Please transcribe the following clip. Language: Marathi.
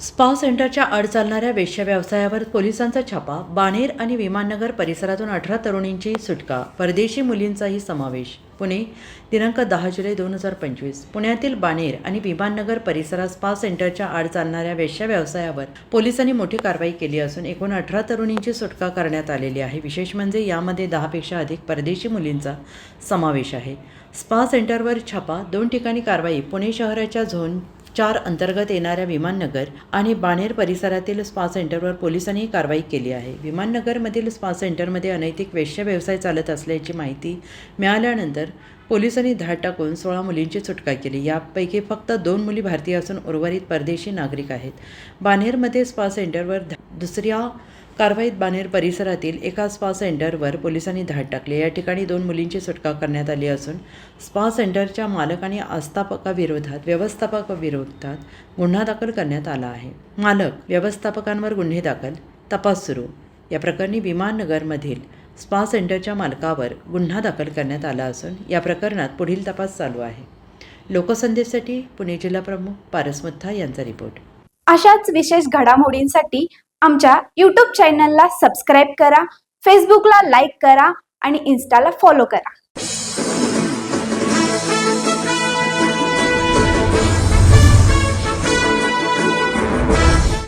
स्पा सेंटरच्या आड चालणाऱ्या वेश्या व्यवसायावर पोलिसांचा छापा बाणेर आणि विमाननगर परिसरातून अठरा तरुणींची सुटका परदेशी मुलींचाही समावेश. पुणे दिनांक दहा जुलै दोन हजार पंचवीस. पुण्यातील बाणेर आणि विमाननगर परिसरात स्पा सेंटरच्या आड चालणाऱ्या वेश्या व्यवसायावर पोलिसांनी मोठी कारवाई केली असून एकूण अठरा तरुणींची सुटका करण्यात आलेली आहे. विशेष म्हणजे यामध्ये दहापेक्षा अधिक परदेशी मुलींचा समावेश आहे. स्पा सेंटरवर छापा दोन ठिकाणी कारवाई पुणे शहराच्या झोन चार अंतर्गत येणाऱ्या विमाननगर आणि बाणेर परिसरातील स्पा सेंटरवर पोलिसांनी कारवाई केली आहे. विमाननगरमधील स्पा सेंटरमध्ये अनैतिक वेश्य व्यवसाय चालत असल्याची माहिती मिळाल्यानंतर पोलिसांनी धाड टाकून सोळा मुलींची सुटका केली. यापैकी फक्त दोन मुली भारतीय असून उर्वरित परदेशी नागरिक आहेत. बानेरमध्ये स्पा सेंटरवर दुसऱ्या कारवाईत बानेर परिसरातील एका स्पा सेंटरवर पोलिसांनी धाड टाकले. या ठिकाणी दोन मुलींची सुटका करण्यात आली असून स्पा सेंटरच्या मालक आणि आस्थापकाविरोधात व्यवस्थापकाविरोधात गुन्हा दाखल करण्यात आला आहे. मालक व्यवस्थापकांवर गुन्हे दाखल तपास सुरू. या प्रकरणी विमाननगरमधील स्पा सेंटरच्या मालकावर गुन्हा दाखल करण्यात आला असून या प्रकरणात पुढील तपास चालू आहे. लोकसंदेशसाठी पुणे जिल्हा प्रमुख पारस मुथा यांचा रिपोर्ट. अशाच विशेष घडामोडींसाठी आमच्या यूट्यूब चॅनलला सबस्क्राईब करा फेसबुकला लाईक करा आणि इन्स्टाला फॉलो करा.